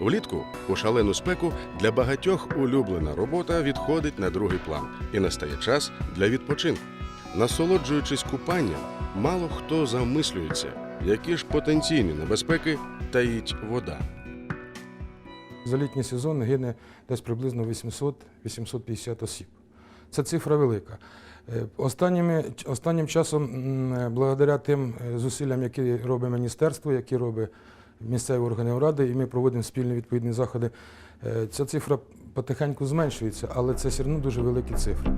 Влітку у шалену спеку для багатьох улюблена робота відходить на другий план і настає час для відпочинку. Насолоджуючись купанням, мало хто замислюється, які ж потенційні небезпеки таїть вода. За літній сезон гине десь приблизно 800-850 осіб. Це цифра велика. Е, Останніми, останнім часом, благодаря тим е, зусиллям, які робить міністерство, які робить місцеві органи влади, і ми проводимо спільні відповідні заходи, е, ця цифра потихеньку зменшується, але це все одно дуже великі цифри.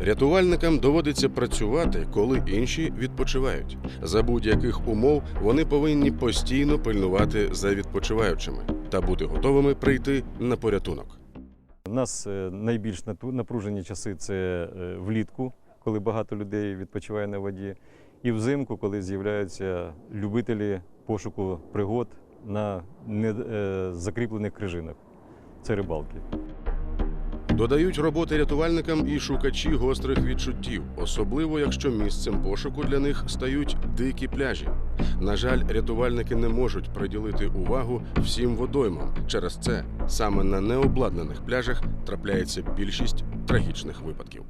Рятувальникам доводиться працювати, коли інші відпочивають. За будь-яких умов вони повинні постійно пильнувати за відпочиваючими та бути готовими прийти на порятунок. У нас е, найбільш нату- напружені часи це е, влітку, коли багато людей відпочиває на воді, і взимку, коли з'являються любителі пошуку пригод на не- е, закріплених крижинах. Це рибалки. Додають роботи рятувальникам і шукачі гострих відчуттів, особливо якщо місцем пошуку для них стають дикі пляжі. На жаль, рятувальники не можуть приділити увагу всім водоймам. Через це саме на необладнаних пляжах трапляється більшість трагічних випадків.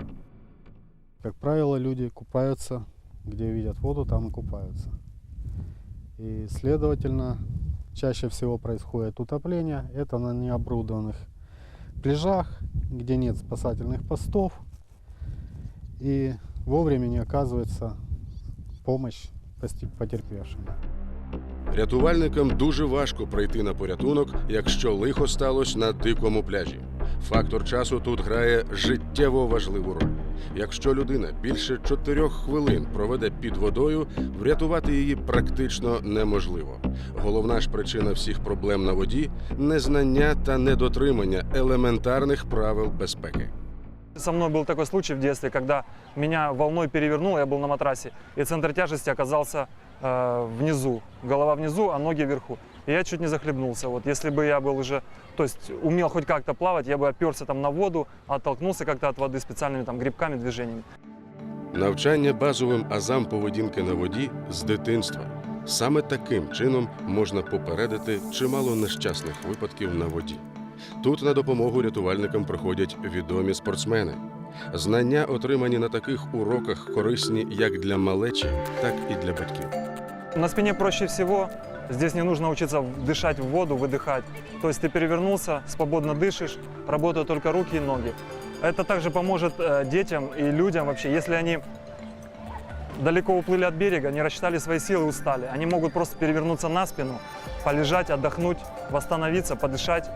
Как правило, люди купаются, где видят воду, там и купаются. И, следовательно, чаще всего происходит утопление. Это на необорудованных пляжах, где нет спасательных постов. И вовремя не оказывается помощь посте- потерпевшим. Рятувальникам дуже важко прийти на порятунок, якщо лихо сталося на дикому пляжі. Фактор часу тут грає життєво важливу роль. Якщо людина більше чотирьох хвилин проведе під водою, врятувати її практично неможливо. Головна ж причина всіх проблем на воді незнання та недотримання елементарних правил безпеки. Со мной был такой случай в детстве, когда меня волной перевернуло, я был на матрасе, и центр тяжести оказался э, внизу, голова внизу, а ноги вверху. И я чуть не захлебнулся. Вот если бы я был уже, то есть умел хоть как-то плавать, я бы оперся там на воду, оттолкнулся как-то от воды специальными там грибками, движениями. Навчання базовим азам поведінки на воді з дитинства. Саме таким чином можна попередити чимало нещасних випадків на воді. Тут на допомогу рятувальникам приходять відомі спортсмени. Знання, отримані на таких уроках, корисні як для малечі, так і для батьків. На спине проще всего. Здесь не нужно учиться дышать в воду, выдыхать. То есть ты перевернулся, свободно дышишь, работают только руки и ноги. Это также поможет э, детям и людям вообще, если они далеко уплыли от берега, не рассчитали свои силы, устали. Они могут просто перевернуться на спину, полежать, отдохнуть, восстановиться, подышать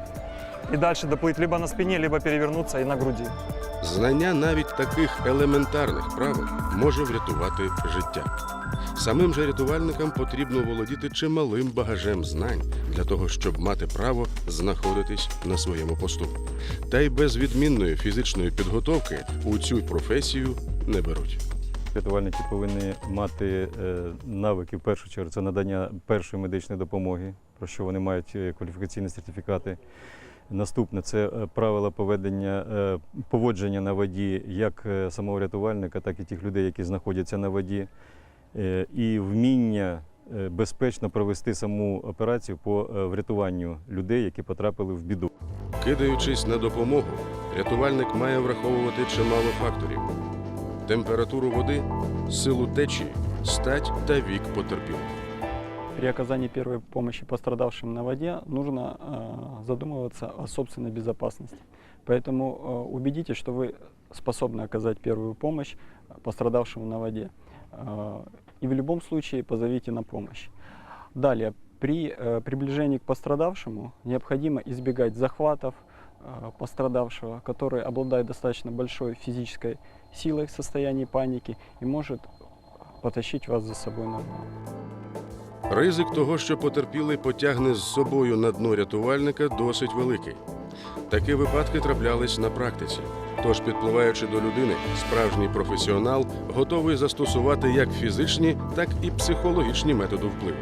и дальше доплыть либо на спине, либо перевернуться и на груди. Знання навіть таких елементарних правил може врятувати життя. Самим же рятувальникам потрібно володіти чималим багажем знань для того, щоб мати право знаходитись на своєму посту. Та й без відмінної фізичної підготовки у цю професію не беруть. Рятувальники повинні мати е, навики в першу чергу. Це надання першої медичної допомоги, про що вони мають е, кваліфікаційні сертифікати. Наступне це е, правила поведення е, поводження на воді як е, самого рятувальника, так і тих людей, які знаходяться на воді, і вміння безпечно провести саму операцію по врятуванню людей, які потрапили в біду. Кидаючись на допомогу, рятувальник має враховувати чимало факторів: температуру води, силу течії, стать та вік потерпілого. При оказании первой помощи пострадавшим на воде нужно э, задумываться о собственной безопасности. Поэтому э, убедитесь, что вы способны оказать первую помощь пострадавшему на воде. Э, и в любом случае позовите на помощь. Далее, при э, приближении к пострадавшему необходимо избегать захватов э, пострадавшего, который обладает достаточно большой физической силой в состоянии паники и может потащить вас за собой на дно. Ризик того, що потерпілий потягне з собою на дно рятувальника, досить великий. Такі випадки траплялись на практиці. Тож, підпливаючи до людини, справжній професіонал готовий застосувати як фізичні, так і психологічні методи впливу.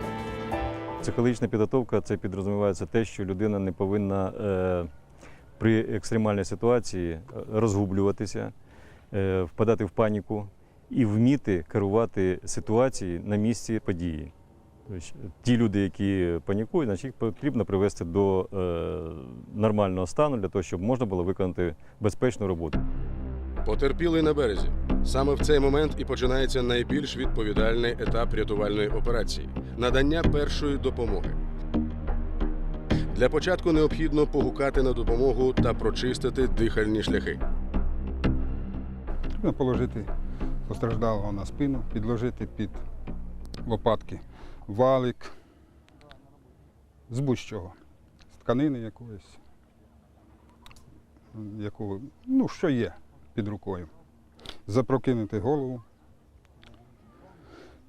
Психологічна підготовка це підрозумівається те, що людина не повинна е, при екстремальній ситуації е, розгублюватися, е, впадати в паніку і вміти керувати ситуацією на місці події. Щ- ті люди, які панікують, значить їх потрібно привести до е, нормального стану для того, щоб можна було виконати безпечну роботу. Потерпілий на березі. Саме в цей момент і починається найбільш відповідальний етап рятувальної операції надання першої допомоги. Для початку необхідно погукати на допомогу та прочистити дихальні шляхи. Положити постраждалого на спину, підложити під лопатки валик з будь-чого, з тканини якоїсь, яку, ну, що є під рукою. Запрокинути голову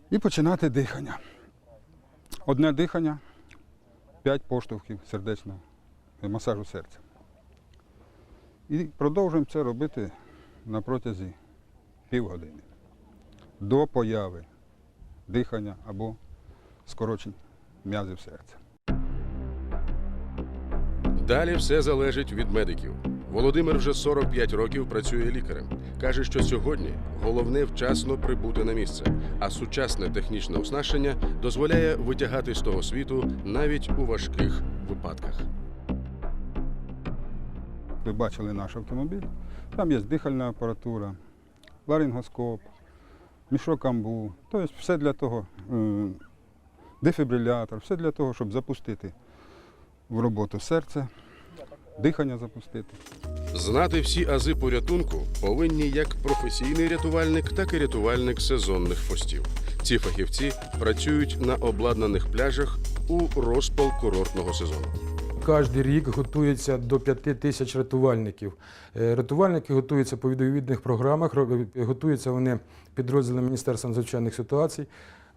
і починати дихання. Одне дихання, п'ять поштовхів сердечного масажу серця. І продовжуємо це робити на протязі півгодини до появи дихання або скорочень м'язів серця. Далі все залежить від медиків. Володимир вже 45 років працює лікарем. Каже, що сьогодні головне вчасно прибути на місце, а сучасне технічне оснащення дозволяє витягати з того світу навіть у важких випадках. Ви бачили наш автомобіль. Там є дихальна апаратура, ларингоскоп, мішок амбу. Тобто все для того, е, дефібрилятор, все для того, щоб запустити в роботу серце, дихання запустити. Знати всі ази порятунку повинні як професійний рятувальник, так і рятувальник сезонних постів. Ці фахівці працюють на обладнаних пляжах у розпал курортного сезону. Кожен рік готується до 5 тисяч рятувальників. Е, Рятувальники готуються по відповідних програмах, готуються вони підрозділом Міністерства надзвичайних ситуацій.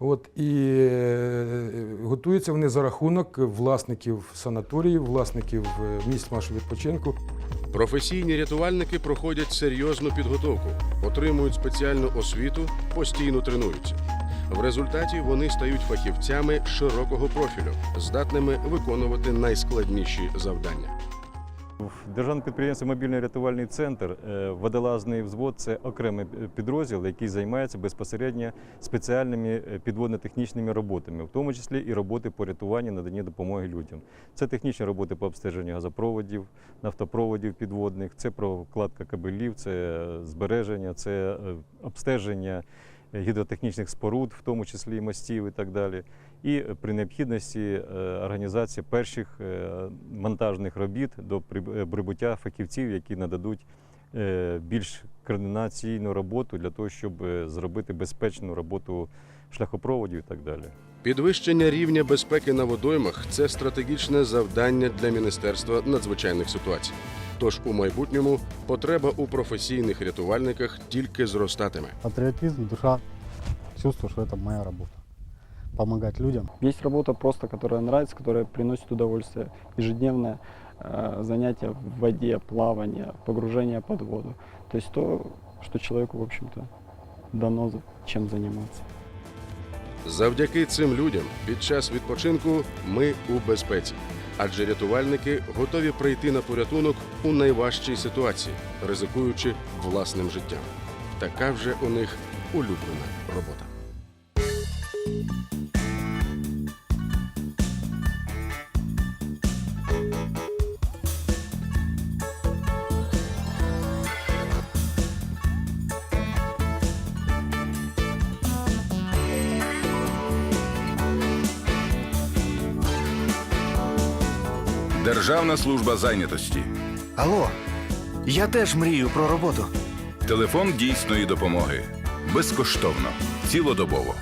От, і е, готуються вони за рахунок власників санаторіїв, власників е, місць нашого відпочинку. Професійні рятувальники проходять серйозну підготовку, отримують спеціальну освіту, постійно тренуються. В результаті вони стають фахівцями широкого профілю, здатними виконувати найскладніші завдання. В державному підприємстві Мобільний рятувальний центр е, водолазний взвод це окремий підрозділ, який займається безпосередньо спеціальними е, підводно-технічними роботами, в тому числі і роботи по рятуванню наданні допомоги людям. Це технічні роботи по обстеженню газопроводів, нафтопроводів підводних, це прокладка кабелів, це е, збереження, це обстеження гідротехнічних споруд, в тому числі мостів і так далі. І при необхідності е, організація перших е, монтажних робіт до е, прибуття фахівців, які нададуть більш координаційну роботу для того, щоб зробити безпечну роботу шляхопроводів і так далі. Підвищення рівня безпеки на водоймах це стратегічне завдання для Міністерства надзвичайних ситуацій. Тож у майбутньому потреба у професійних рятувальниках тільки зростатиме. Патриотизм, душа, чувство, что это моя работа. Помогать людям. Есть работа просто, которая нравится, которая приносит удовольствие. Ежедневное э, занятие в воде, плавание, погружение под воду. То есть то, что человеку, в общем-то, дано за- чем заниматься. Завдяки цим людям під час відпочинку ми у безпеці, адже рятувальники готові прийти на порятунок у найважчій ситуації, ризикуючи власним життям. Така вже у них улюблена робота. Державна служба зайнятості. Алло, я теж мрію про роботу. Телефон дійсної допомоги. Безкоштовно. Цілодобово.